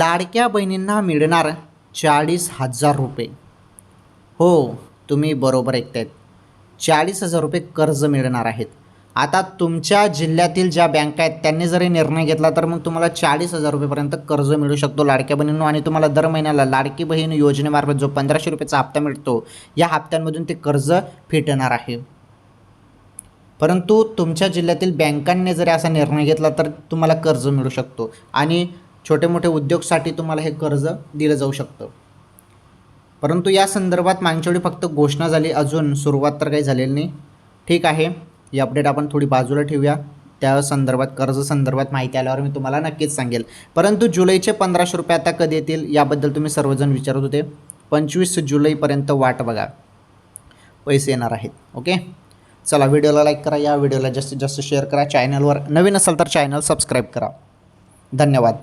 लाडक्या बहिणींना मिळणार चाळीस हजार रुपये. हो तुम्ही बरोबर ऐकतायत. चाळीस हजार रुपये कर्ज मिळणार आहेत. आता तुमच्या जिल्ह्यातील ज्या बँका आहेत त्यांनी जरी निर्णय घेतला तर मग तुम्हाला चाळीस हजार रुपयेपर्यंत कर्ज मिळू शकतो लाडक्या बहिणींनो. आणि तुम्हाला दर महिन्याला लाडकी बहीण योजनेमार्फत जो पंधराशे रुपयाचा हप्ता मिळतो या हप्त्यांमधून ते कर्ज फिटणार आहे. परंतु तुमच्या जिल्ह्यातील बँकांनी जरी असा निर्णय घेतला तर तुम्हाला कर्ज मिळू शकतो. आणि छोटे मोठे उद्योगसाठी तुम्हाला हे कर्ज दिलं जाऊ शकतं. परंतु या संदर्भात मागच्या वेळी फक्त घोषणा झाली अजून सुरुवात तर काही झालेली नाही. ठीक आहे ही अपडेट आपण थोडी बाजूला ठेवूया. त्या संदर्भात कर्ज संदर्भात माहिती आल्यावर मी तुम्हाला नक्कीच सांगेल. परंतु जुलैचे पंधराशे रुपये आता कधी येतील याबद्दल तुम्ही सर्वजण विचारत होते. पंचवीस जुलैपर्यंत वाट बघा. पैसे येणार आहेत ओके? चला व्हिडिओला लाईक करा या व्हिडिओला जास्तीत जास्त शेअर करा. चॅनलवर नवीन असाल तर चॅनल सबस्क्राईब करा. धन्यवाद.